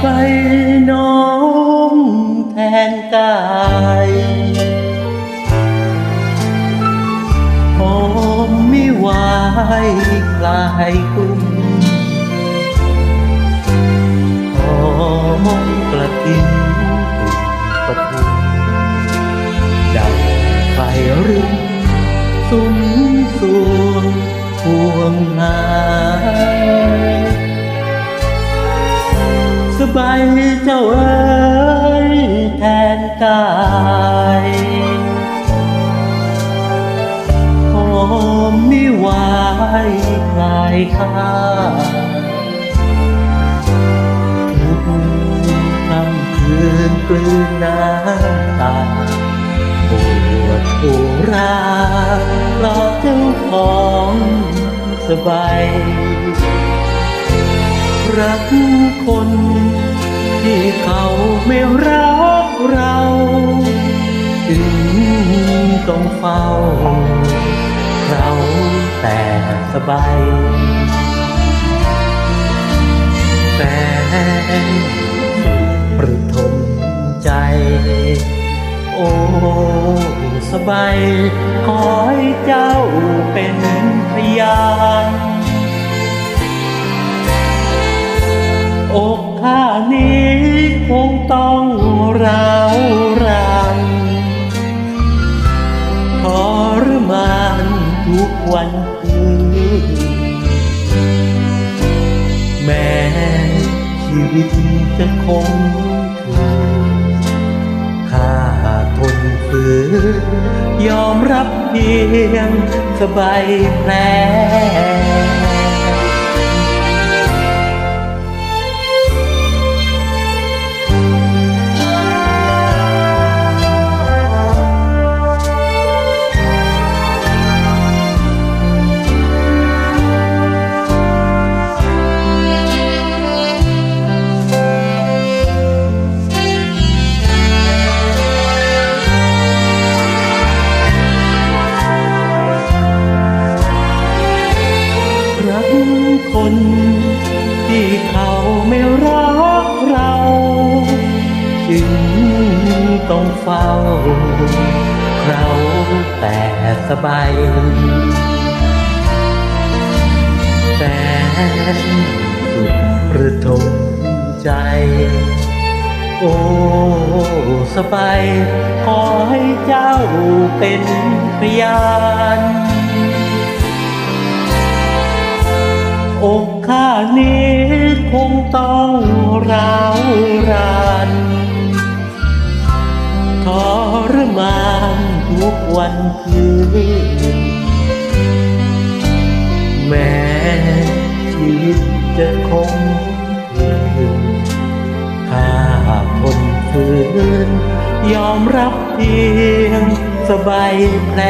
ไปน้องแทนกายหอมไม่ไหวคลายกลุ้มหอมกระทิงปทุมดังไฟรึงสุมสวงพวงมา สบายเจ้าเอ๋ยแทนกายหอมไม่ไหวคลายข้าทุกคำคืนกลืนน้ำตาปวดอุราเพราะเจ้าของสบายรักคน ที่เขาไม่รักเราจึงต้องเฝ้าเราแต่สบายแฟนประทมใจ โอ้สบายขอให้เจ้าเป็นพยานอกข้านี้ ต้องร้าวรานทรมานทุกวันคืนแม้ชีวิตจะคงคืนข้าทนฝืนยอมรับเพียงสบายแผล ที่เขาไม่รักเรา จึงต้องเฝ้าเราแต่สบายแต่สุดประทมใจ โอ้สบายขอให้เจ้าเป็นพยานอกข้านี้ ต้องร้าวรานทรมานทุกวันคืน แม้ชีวิตจะคงคืนข้าทนฝืนยอมรับเพียงสบายแผล